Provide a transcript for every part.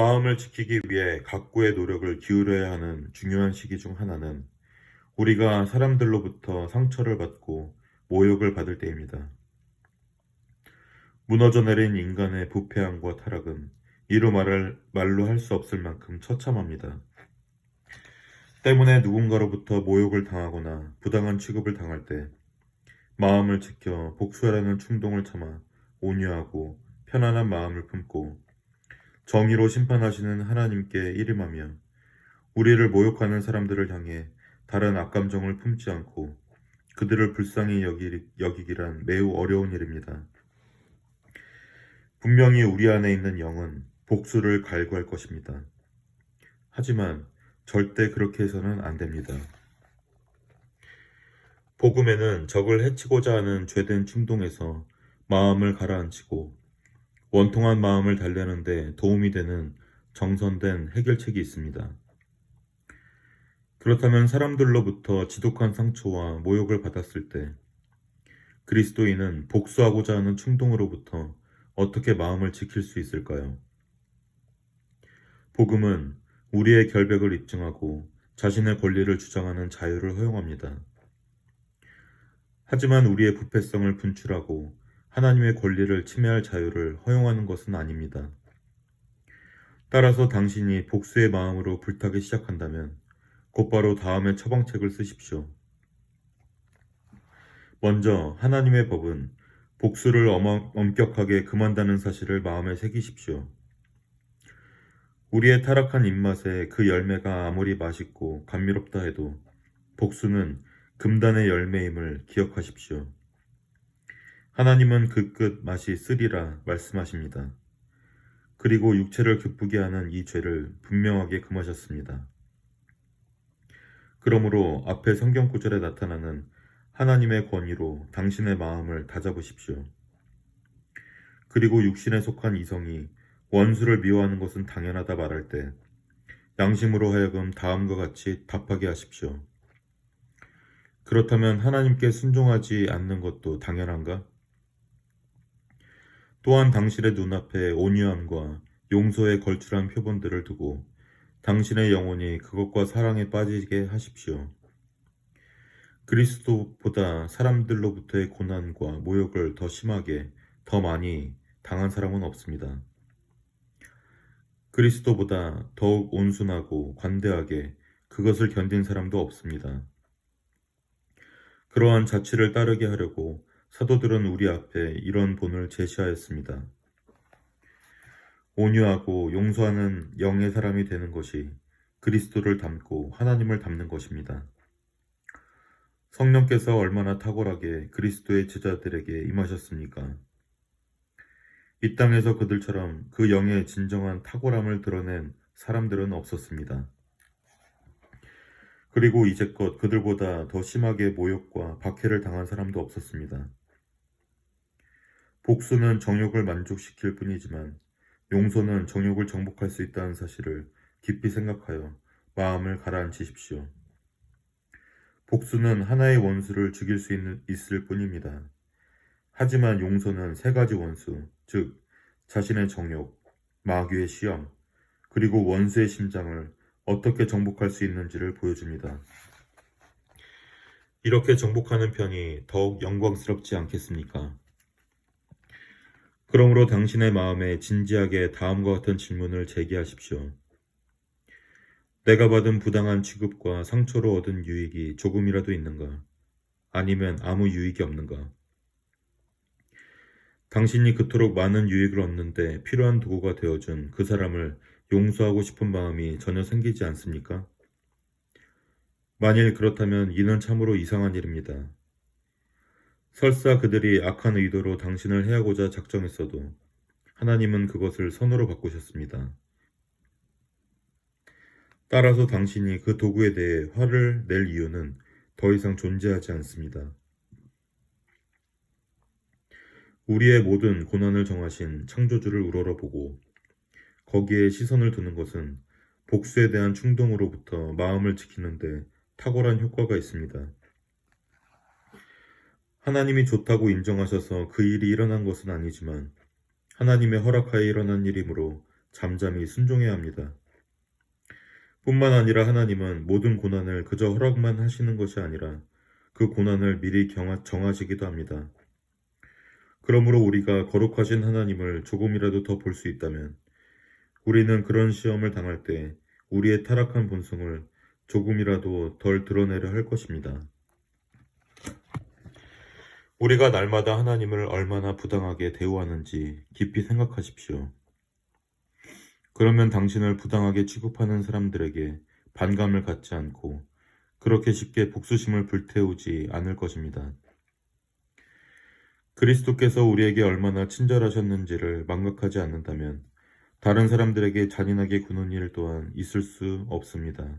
마음을 지키기 위해 각고의 노력을 기울여야 하는 중요한 시기 중 하나는 우리가 사람들로부터 상처를 받고 모욕을 받을 때입니다. 무너져 내린 인간의 부패함과 타락은 이루 말할, 말로 할 수 없을 만큼 처참합니다. 때문에 누군가로부터 모욕을 당하거나 부당한 취급을 당할 때 마음을 지켜 복수하려는 충동을 참아 온유하고 편안한 마음을 품고 정의로 심판하시는 하나님께 일임하며 우리를 모욕하는 사람들을 향해 다른 악감정을 품지 않고 그들을 불쌍히 여기, 여기기란 매우 어려운 일입니다. 분명히 우리 안에 있는 영은 복수를 갈구할 것입니다. 하지만 절대 그렇게 해서는 안 됩니다. 복음에는 적을 해치고자 하는 죄된 충동에서 마음을 가라앉히고 원통한 마음을 달래는데 도움이 되는 정선된 해결책이 있습니다. 그렇다면 사람들로부터 지독한 상처와 모욕을 받았을 때 그리스도인은 복수하고자 하는 충동으로부터 어떻게 마음을 지킬 수 있을까요? 복음은 우리의 결백을 입증하고 자신의 권리를 주장하는 자유를 허용합니다. 하지만 우리의 부패성을 분출하고 하나님의 권리를 침해할 자유를 허용하는 것은 아닙니다. 따라서 당신이 복수의 마음으로 불타기 시작한다면 곧바로 다음에 처방책을 쓰십시오. 먼저 하나님의 법은 복수를 엄- 엄격하게 금한다는 사실을 마음에 새기십시오. 우리의 타락한 입맛에 그 열매가 아무리 맛있고 감미롭다 해도 복수는 금단의 열매임을 기억하십시오. 하나님은 그 끝 맛이 쓰리라 말씀하십니다. 그리고 육체를 기쁘게 하는 이 죄를 분명하게 금하셨습니다. 그러므로 앞에 성경 구절에 나타나는 하나님의 권위로 당신의 마음을 다잡으십시오. 그리고 육신에 속한 이성이 원수를 미워하는 것은 당연하다 말할 때 양심으로 하여금 다음과 같이 답하게 하십시오. 그렇다면 하나님께 순종하지 않는 것도 당연한가? 또한 당신의 눈앞에 온유함과 용서에 걸출한 표본들을 두고 당신의 영혼이 그것과 사랑에 빠지게 하십시오. 그리스도보다 사람들로부터의 고난과 모욕을 더 심하게, 더 많이 당한 사람은 없습니다. 그리스도보다 더욱 온순하고 관대하게 그것을 견딘 사람도 없습니다. 그러한 자취를 따르게 하려고 사도들은 우리 앞에 이런 본을 제시하였습니다. 온유하고 용서하는 영의 사람이 되는 것이 그리스도를 닮고 하나님을 닮는 것입니다. 성령께서 얼마나 탁월하게 그리스도의 제자들에게 임하셨습니까? 이 땅에서 그들처럼 그 영의 진정한 탁월함을 드러낸 사람들은 없었습니다. 그리고 이제껏 그들보다 더 심하게 모욕과 박해를 당한 사람도 없었습니다. 복수는 정욕을 만족시킬 뿐이지만 용서는 정욕을 정복할 수 있다는 사실을 깊이 생각하여 마음을 가라앉히십시오. 복수는 하나의 원수를 죽일 수 있는, 있을 뿐입니다. 하지만 용서는 세 가지 원수, 즉 자신의 정욕, 마귀의 시험, 그리고 원수의 심장을 어떻게 정복할 수 있는지를 보여줍니다. 이렇게 정복하는 편이 더욱 영광스럽지 않겠습니까? 그러므로 당신의 마음에 진지하게 다음과 같은 질문을 제기하십시오. 내가 받은 부당한 취급과 상처로 얻은 유익이 조금이라도 있는가? 아니면 아무 유익이 없는가? 당신이 그토록 많은 유익을 얻는데 필요한 도구가 되어준 그 사람을 용서하고 싶은 마음이 전혀 생기지 않습니까? 만일 그렇다면 이는 참으로 이상한 일입니다. 설사 그들이 악한 의도로 당신을 해하고자 작정했어도 하나님은 그것을 선으로 바꾸셨습니다. 따라서 당신이 그 도구에 대해 화를 낼 이유는 더 이상 존재하지 않습니다. 우리의 모든 고난을 정하신 창조주를 우러러보고 거기에 시선을 두는 것은 복수에 대한 충동으로부터 마음을 지키는데 탁월한 효과가 있습니다. 하나님이 좋다고 인정하셔서 그 일이 일어난 것은 아니지만 하나님의 허락하에 일어난 일이므로 잠잠히 순종해야 합니다. 뿐만 아니라 하나님은 모든 고난을 그저 허락만 하시는 것이 아니라 그 고난을 미리 경하- 정하시기도 합니다. 그러므로 우리가 거룩하신 하나님을 조금이라도 더 볼 수 있다면 우리는 그런 시험을 당할 때 우리의 타락한 본성을 조금이라도 덜 드러내려 할 것입니다. 우리가 날마다 하나님을 얼마나 부당하게 대우하는지 깊이 생각하십시오. 그러면 당신을 부당하게 취급하는 사람들에게 반감을 갖지 않고 그렇게 쉽게 복수심을 불태우지 않을 것입니다. 그리스도께서 우리에게 얼마나 친절하셨는지를 망각하지 않는다면 다른 사람들에게 잔인하게 구는 일 또한 있을 수 없습니다.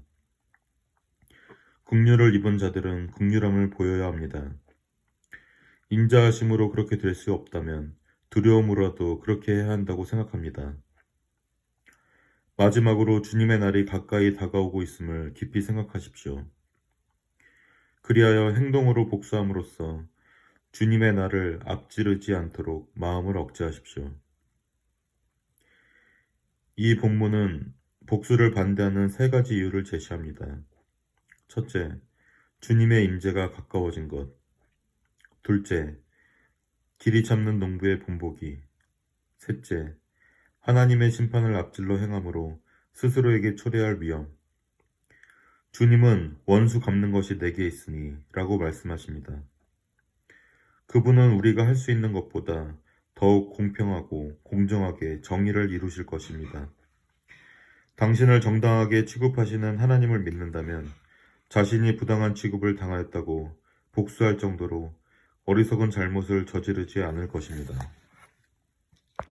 국류를 입은 자들은 국류함을 보여야 합니다. 인자하심으로 그렇게 될 수 없다면 두려움으로라도 그렇게 해야 한다고 생각합니다. 마지막으로 주님의 날이 가까이 다가오고 있음을 깊이 생각하십시오. 그리하여 행동으로 복수함으로써 주님의 날을 앞지르지 않도록 마음을 억제하십시오. 이 본문은 복수를 반대하는 세 가지 이유를 제시합니다. 첫째, 주님의 임재가 가까워진 것. 둘째, 길이 참는 농부의 본보기. 셋째, 하나님의 심판을 앞질러 행함으로 스스로에게 초래할 위험. 주님은 원수 갚는 것이 내게 있으니 라고 말씀하십니다. 그분은 우리가 할 수 있는 것보다 더욱 공평하고 공정하게 정의를 이루실 것입니다. 당신을 정당하게 취급하시는 하나님을 믿는다면 자신이 부당한 취급을 당하였다고 복수할 정도로 어리석은 잘못을 저지르지 않을 것입니다.